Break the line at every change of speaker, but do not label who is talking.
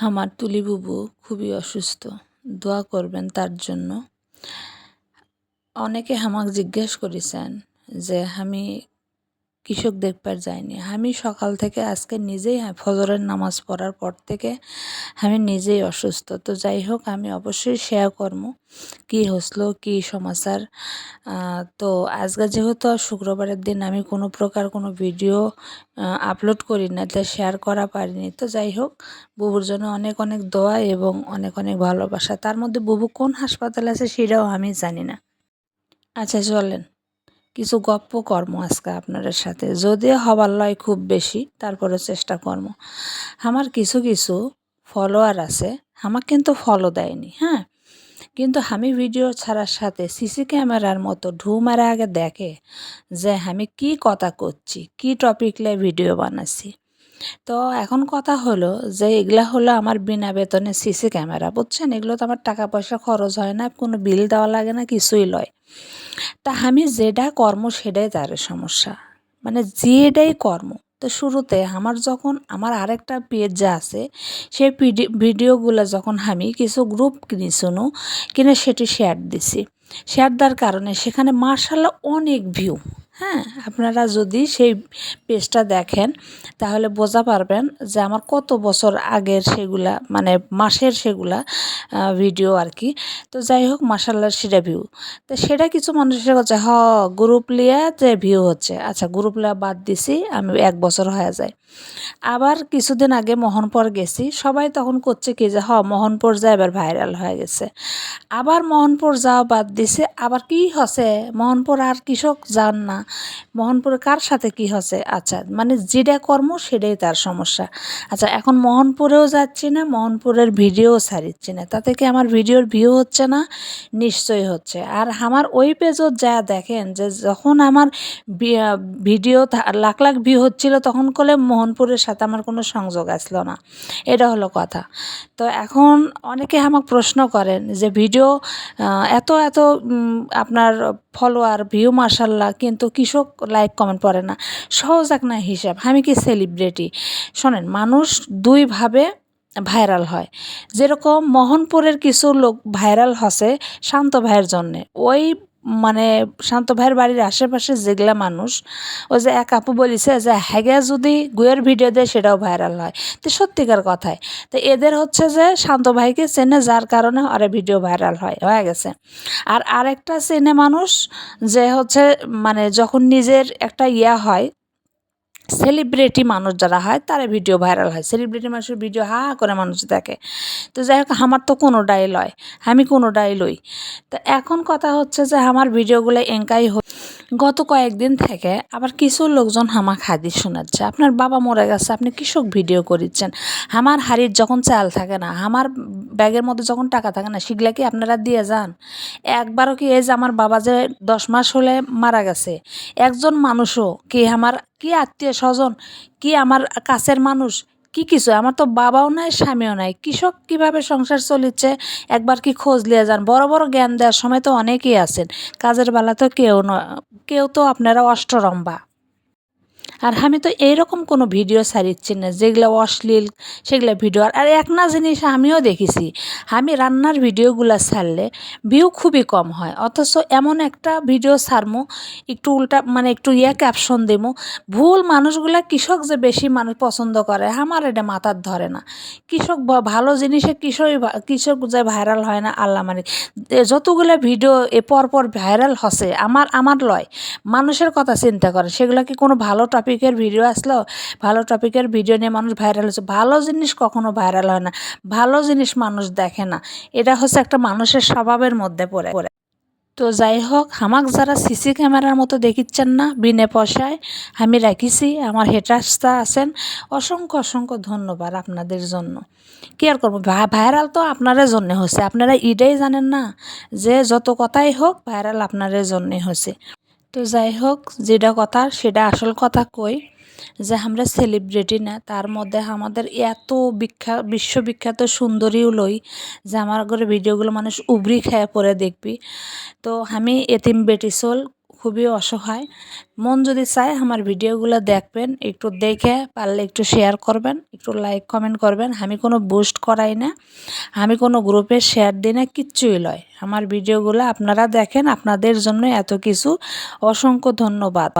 আমার তুলি বুবু খুবই অসুস্থ। দোয়া করবেন তার জন্য। অনেকে আমাকে জিজ্ঞেস করেছেন যে, আমি কৃষক দেখবার যাইনি আমি সকাল থেকে আজকে নিজেই ফজরের নামাজ পড়ার পর থেকে আমি নিজেই অসুস্থ। তো যাই হোক, আমি অবশ্যই শেয়ার করব। কী হসলো, কী সমাচার? তো আজকে যেহেতু শুক্রবারের দিন আমি কোনো প্রকার কোনো ভিডিও আপলোড করি না তাই শেয়ার করা পারিনি। তো যাই হোক, বুবুর জন্য অনেক অনেক দোয়া এবং অনেক অনেক ভালোবাসা। তার মধ্যে বুবু কোন হাসপাতালে আছে সেটাও আমি জানি না। আচ্ছা চলেন। কিছু গপ্প কর্ম আজকে আপনাদের সাথে। যদিও হবার লয় খুব বেশি তারপরে চেষ্টা কর্ম। আমার কিছু কিছু ফলোয়ার আছে, আমাকে কিন্তু ফলো দেয়নি হ্যাঁ? কিন্তু আমি ভিডিও ছাড়ার সাথে সিসি ক্যামেরার মতো ঢু মারা আগে দেখে যে আমি কি কথা করছি, কি টপিক লাই ভিডিও বানাচ্ছি। তো এখন কথা হলো যে এগুলা হলো আমার বিনা বেতনে সিসি ক্যামেরা বুঝছেন? এগুলো তো আমার টাকা পয়সা খরচ হয় না, কোনো বিল দেওয়া লাগে না, কিছুই লয়। তা আমি যেটা কর্ম সেটাই তার সমস্যা। মানে যেটাই কর্ম। তো শুরুতে আমার যখন, আমার আরেকটা পেজ যা আছে, সেই ভিডিওগুলো যখন আমি কিছু গ্রুপ কিনি শুনো, কিনে সেটি শেয়ার দিছি। শেয়ার দেওয়ার কারণে সেখানে মার্শাল্লাহ অনেক ভিউ হ্যাঁ আপনারা যদি সেই পেজটা দেখেন, তাহলে বোঝা পারবেন যে আমার কত বছর আগের সেগুলা মানে মাসের সেগুলা ভিডিও আর কি। তো যাই হোক মাসাল্লার সেটা ভিউ তো সেটা কিছু মানুষের কাছে, হ গ্রুপ লিয়া যে ভিউ হচ্ছে। আচ্ছা গ্রুপ লিয়া বাদ দিছি, আমি এক বছর হয়ে যায়। আবার কিছুদিন আগে মোহনপুর গেছি, সবাই তখন করছে কি যে, হ, মোহনপুর যা এবার ভাইরাল হয়ে গেছে। আবার মোহনপুর যাওয়া বাদ দিছে, আবার কি হচ্ছে? মোহনপুর আর কৃষক যান না। মোহনপুরে কার সাথে কি হচ্ছে আচ্ছা মানে যেটা কর্ম সেটাই তার সমস্যা। আচ্ছা এখন মোহনপুরেও যাচ্ছি না, মোহনপুরের ভিডিও ছাড়িচ্ছি না। তাতে কি আমার ভিডিওর ভিউ হচ্ছে না? নিশ্চয়ই হচ্ছে। আর আমার ওই পেজও যা দেখেন যে যখন আমার ভিডিও লাখ লাখ ভিউ হচ্ছিল, তখন করলে মোহনপুরের সাথে আমার কোনো সংযোগ আসলো না। এটা হলো কথা। তো এখন অনেকে আমাকে প্রশ্ন করেন যে, ভিডিও এত এত আপনার ফলোয়ার ভিউ মার্শাল্লাহ কিন্তু কৃষক লাইক কমেন্ট পড়ে না। সহজ এক না হিসাব, আমি কি সেলিব্রিটি শোনেন, মানুষ দুইভাবে ভাইরাল হয়। যেরকম মোহনপুরের কিছু লোক ভাইরাল হসে শান্ত ভাইয়ের জন্যে, ওই মানে শান্ত ভাইয়ের বাড়ির আশেপাশে যেগুলা মানুষ, ওই যে এক আপু বলিছে যে হ্যাগে যদি গুয়ের ভিডিও দেয় সেটাও ভাইরাল হয়। তো সত্যিকার কথায়। তো এদের হচ্ছে যে, শান্ত ভাইকে চেনে যার কারণে আরে ভিডিও ভাইরাল হয়, হয়ে গেছে। আর আরেকটা চেনে মানুষ যে হচ্ছে মানে যখন নিজের একটা ইয়া হয় সেলিব্রিটি মানুষ যারা হয়, তারা ভিডিও ভাইরাল হয়। সেলিব্রিটি মানুষের ভিডিও হা করে মানুষ দেখে। তো যাই হোক, আমার তো কোনো ডাইল লয় আমি কোনো কোনোটাই লই তো এখন কথা হচ্ছে যে আমার ভিডিওগুলো এঙ্কাই গত কয়েকদিন থেকে আবার কিছু লোকজন হামা হাদিস শোনাচ্ছে। আপনার বাবা মরে গেছে, আপনি কৃষক ভিডিও করিচ্ছেন? আমার হাড়ির যখন চাল থাকে না আমার ব্যাগের মধ্যে যখন টাকা থাকে না, সেগুলা কি আপনারা দিয়ে যান? একবারও কি এই যে আমার বাবা যে দশ মাস হলে মারা গেছে, একজন মানুষও কি আমার, কি আত্মীয় স্বজন, কি আমার কাছের মানুষ কি কিছু? আমার তো বাবাও নাই, স্বামীও নাই। কৃষক কীভাবে সংসার চলিচ্ছে একবার কি খোঁজ লিয়ে যান। বড় বড় জ্ঞান দেওয়ার সময় তো অনেকেই আছেন। কাজের বেলা তো কেউ কেউ তো আপনারা অষ্টরম্বা আর আমি তো এইরকম কোনো ভিডিও ছাড়িচ্ছি না, যেগুলো অশ্লীল, সেগুলো ভিডিও। আর এক না জিনিস আমিও দেখেছি, আমি রান্নার ভিডিওগুলো ছাড়লে ভিউ খুবই কম হয়। অথচ এমন একটা ভিডিও ছাড়মো, একটু উল্টা মানে একটু ইয়ে ক্যাপশন দেবো ভুল মানুষগুলা কৃষক যে বেশি মানুষ পছন্দ করে, আমার এটা মাথার ধরে না। কৃষক ভালো জিনিসে কৃষক কৃষক যে ভাইরাল হয় না, আল্লাহ মানে। যতগুলো ভিডিও এ পর পর ভাইরাল হসে, আমার আমার লয়, মানুষের কথা চিন্তা করে, সেগুলো কি কোনো ভালো টপিক টপিকের ভিডিও আসলো, ভালো টপিকের ভিডিও নিয়ে মানুষ ভাইরাল হচ্ছে ভালো জিনিস কখনো ভাইরাল হয় না। ভালো জিনিস মানুষ দেখে না। এটা হচ্ছে একটা মানুষের স্বভাবের মধ্যে পড়ে। পড়ে তো যাই হোক, আমাক যারা সিসি ক্যামেরার মতো দেখিচ্ছেন না, বিনে পয়সায়, আমি রাখিছি। আমার হেটার্সটা আছেন। অসংখ্য অসংখ্য ধন্যবাদ আপনাদের জন্য। কি আর করব? ভাইরাল তো আপনাদের জন্যে হচ্ছে। আপনারা ইডাই জানেন না যে যত কথাই হোক ভাইরাল আপনাদের জন্যে হচ্ছে। তো যাই হোক, যেটা কথা, সেটা আসল কথা কই যে আমরা সেলিব্রিটি না। তার মধ্যে আমাদের এত বিখ্যাত বিশ্ববিখ্যাত সুন্দরীও লই যে আমার ঘরে ভিডিওগুলো মানুষ উবরি খেয়ে পরে দেখবি। তো আমি এতিম বেটি চল খুবই অসহায়। মন যদি চায় আমার ভিডিওগুলো দেখবেন, একটু দেখে পারলে একটু শেয়ার করবেন, একটু লাইক কমেন্ট করবেন। আমি কোনো বুস্ট করাই না। আমি কোনো গ্রুপে শেয়ার দিই না, কিচ্ছুই লয়। আমার ভিডিওগুলো আপনারা দেখেন, আপনাদের জন্য এত কিছু অসংখ্য ধন্যবাদ।